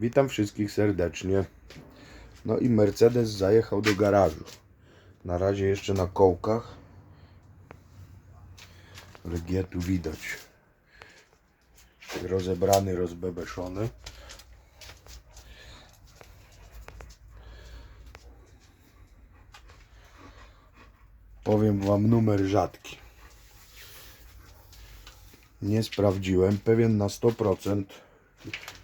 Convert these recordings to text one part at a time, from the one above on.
Witam wszystkich serdecznie. No i Mercedes zajechał do garażu. Na razie jeszcze na kołkach. Ale G tu widać. Rozebrany, rozbebeszony. Powiem wam numer rzadki. Nie sprawdziłem, pewien na 100%,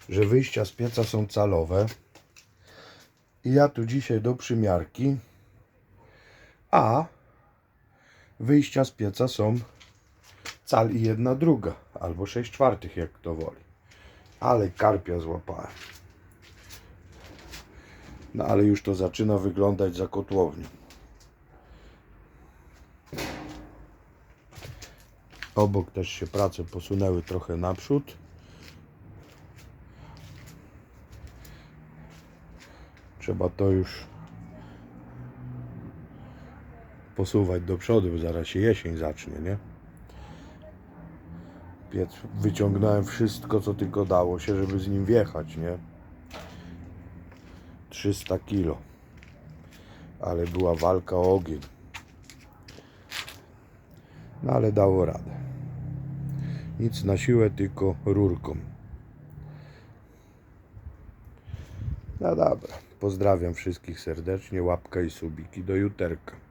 że wyjścia z pieca są calowe. I ja tu dzisiaj do przymiarki, a wyjścia z pieca są cal i jedna druga, albo 6 czwartych, jak kto woli. Ale karpia złapałem. No ale już to zaczyna wyglądać za kotłownią. Obok też się prace posunęły trochę naprzód. Trzeba to już posuwać do przodu, bo zaraz się jesień zacznie, nie? Piec wyciągnąłem wszystko, co tylko dało się, żeby z nim wjechać, nie? 300 kilo. Ale była walka o ogień. No ale dało radę. Nic na siłę, tylko rurką. No dobra. Pozdrawiam wszystkich serdecznie. Łapka i subiki. Do juterka.